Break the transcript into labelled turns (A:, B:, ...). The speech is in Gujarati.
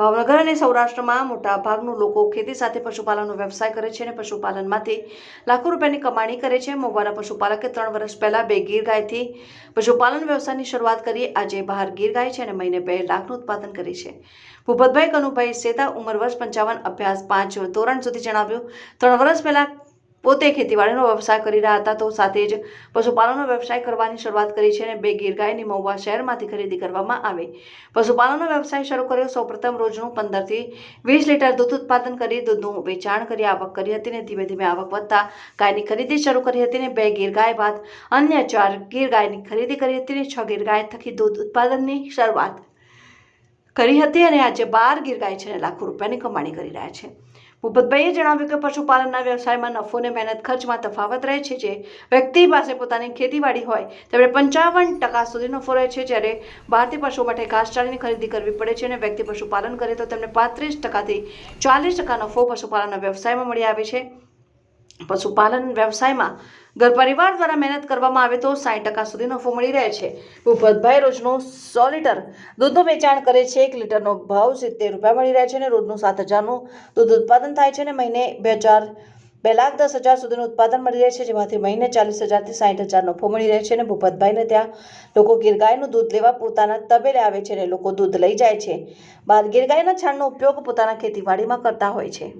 A: ભાવનગર અને સૌરાષ્ટ્રમાં મોટા ભાગનું લોકો ખેતી સાથે પશુપાલનનો વ્યવસાય કરે છે અને પશુપાલનમાંથી લાખો રૂપિયાની કમાણી કરે છે. મહુવાના પશુપાલકે ત્રણ વર્ષ પહેલાં બે ગીર ગાયથી પશુપાલન વ્યવસાયની શરૂઆત કરી. આજે બહાર ગીર ગાય છે અને મહિને બે લાખનું ઉત્પાદન કરે છે. ભૂપતભાઈ કનુભાઈ સેતા ઉંમર વર્ષ પંચાવન, અભ્યાસ પાંચ ધોરણ સુધી જણાવ્યું. ત્રણ વર્ષ પહેલા પોતે ખેતીવાડીનો વ્યવસાય કરી રહ્યા હતા તો સાથે જ પશુપાલનનો વ્યવસાય કરવાની શરૂઆત કરી છે અને બે ગીર ગાયની મહુવા શહેરમાંથી ખરીદી કરવામાં આવે. પશુપાલનનો વ્યવસાય શરૂ કર્યો. સૌપ્રથમ રોજનું પંદરથી વીસ લીટર દૂધ ઉત્પાદન કરી, દૂધનું વેચાણ કરી, આવક કરી હતી અને ધીમે ધીમે આવક વધતા ગાયની ખરીદી શરૂ કરી હતી અને બે ગીર ગાય બાદ અન્ય ચાર ગીર ગાયની ખરીદી કરી હતી અને છ ગીર ગાય થકી દૂધ ઉત્પાદનની શરૂઆત કરી હતી અને આજે બાર ગીર ગાય છે અને લાખો રૂપિયાની કમાણી કરી રહ્યા છે. ભૂપતભાઈએ જણાવ્યું કે પશુપાલનના વ્યવસાયમાં નફો અને મહેનત ખર્ચમાં તફાવત રહે છે. જે વ્યક્તિ પાસે પોતાની ખેતીવાડી હોય, તેમણે પંચાવન ટકા સુધી નફો રહે છે. જ્યારે બહારથી પશુઓ માટે ઘાસચારાની ખરીદી કરવી પડે છે અને વ્યક્તિ પશુપાલન કરે તો તેમને પાંત્રીસ ટકાથી ચાલીસ ટકા નફો પશુપાલનના વ્યવસાયમાં મળી આવે છે. પશુપાલન વ્યવસાયમાં ઘર પરિવાર દ્વારા મહેનત કરવામાં આવે તો સાઠ ટકા સુધી નફો મળી રહે છે. ભૂપતભાઈ રોજનું સો લીટર દૂધનું વેચાણ કરે છે. એક લીટરનો ભાવ સિત્તેર રૂપિયા મળી રહે છે અને રોજનું સાત હજારનું દૂધ ઉત્પાદન થાય છે અને મહિને બે હજાર, બે લાખ દસ હજાર સુધીનું ઉત્પાદન મળી રહે છે, જેમાંથી મહિને ચાલીસ હજારથી સાઠ હજાર નફો મળી રહે છે અને ભૂપતભાઈને ત્યાં લોકો ગીરગાયનું દૂધ લેવા પોતાના તબેલે આવે છે અને લોકો દૂધ લઈ જાય છે. બાદ ગીરગાયના છાણનો ઉપયોગ પોતાના ખેતીવાડીમાં કરતા હોય છે.